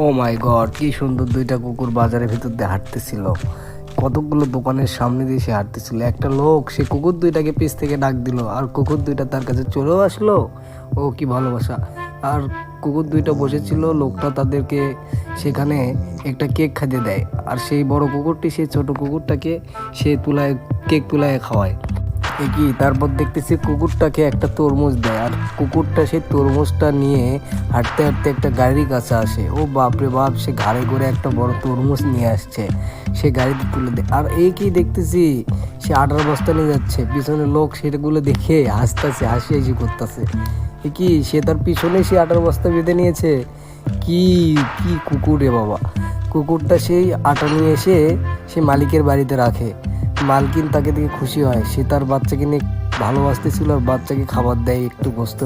ও মাই god, কি সুন্দর দুইটা কুকুর বাজারের ভিতর দিয়ে হাঁটতেছিল। কতগুলো দোকানের সামনে দিয়ে সে হাঁটতেছিল। একটা লোক, সে কুকুর দুইটাকে পিছ থেকে ডাক দিল, আর কুকুর দুইটা তার কাছে চলেও আসলো। ও, কি ভালোবাসা। আর কুকুর দুইটা বসেছিল, লোকটা তাদেরকে সেখানে একটা কেক খাইতে দেয়। আর সেই বড় কুকুরটি, সেই ছোট কুকুরটাকে সে তুলায়, কেক তুলায় খাওয়ায়। কি তারপর দেখতেছি কুকুরটাকে একটা তরমুজ দেয়, আর কুকুরটা সেই তরমুজটা নিয়ে হাঁটতে হাঁটতে একটা গাড়ির কাছে আসে। ও বাপরে বাপ, সে ঘাড়ে করে একটা বড় তরমুজ নিয়ে আসছে, সে গাড়িতে তুলে দেয়। আর এই কি দেখতেছি, সে আটার বস্তা নিয়ে যাচ্ছে। পিছনে লোক সেটাগুলো দেখে হাসতেছে, হাসি হাসি করতেছে। কি, সে তার পিছনে সে আটার বস্তা বেঁধে নিয়েছে? কি কি কুকুর বাবা। কুকুরটা সেই আটা নিয়ে এসে সে মালিকের বাড়িতে রাখে। মালকিন তাকে দেখে খুশি হয়। সে তার বাচ্চাকে নিয়ে ভালোবাসতেছিল আর বাচ্চাকে খাবার দেয়, একটু গোস্ত